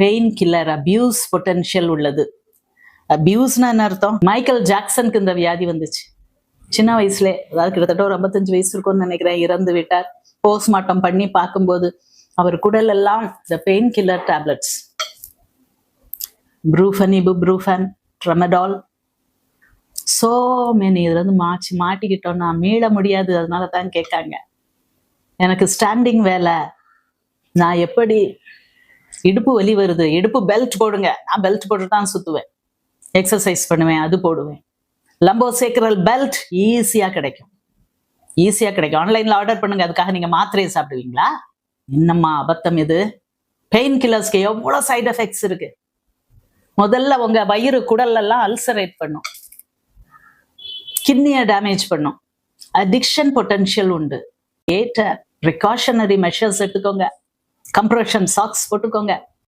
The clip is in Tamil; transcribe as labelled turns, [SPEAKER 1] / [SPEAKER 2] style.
[SPEAKER 1] பெயின் கில்லர் அபியூஸ் பொட்டன்ஷியல் உள்ளது. அபியூஸ்னா என்ன அர்த்தம்? மைக்கேல் ஜாக்சனுக்கு இந்த வியாதி வந்துச்சு. சின்ன வயசுல அதாவது கிட்டத்தட்ட ஒரு ஐம்பத்தஞ்சு வயசு இருக்கும்னு நினைக்கிறேன் இறந்து விட்டார். போஸ்ட்மார்ட்டம் பண்ணி பார்க்கும்போது அவர் குடல் எல்லாம் இந்த pain killer tablets Brufen ibuprofen tramadol so many இதுல இருந்து மாச்சு மாட்டிக்கிட்டோம்னா மீள முடியாது அதனால தான் கேட்காங்க. எனக்கு ஸ்டாண்டிங் வேலை. நான் எப்படி இடுப்பு வலி வருது. இடுப்பு பெல்ட் போடுங்க. நான் பெல்ட் போட்டு தான் சுத்துவேன். எக்ஸசைஸ் பண்ணுவேன் அது போடுவேன். லம்போ சேக்கரல் பெல்ட் ஈஸியா கிடைக்கும். ஈஸியா கிடைக்கும். ஆன்லைன்ல ஆர்டர் பண்ணுங்க. அதுக்காக நீங்க மாத்திரையை சாப்பிடுவீங்களா? என்னம்மா அபத்தம் இது? பெயின் கில்லர்ஸ்க்கு எவ்வளவு சைடு எஃபெக்ட்ஸ் இருக்கு? முதல்ல உங்க வயிறு குடல் எல்லாம் அல்சரேட் பண்ணும். கிட்னியை டேமேஜ் பண்ணும். அடிக்ஷன் பொட்டன்ஷியல் உண்டு. ஏற்ற ப்ரிகாஷனரி மெஷர்ஸ் எடுத்துக்கோங்க. கம்ப்ரஷன் சாக்ஸ் போட்டுக்கோங்க.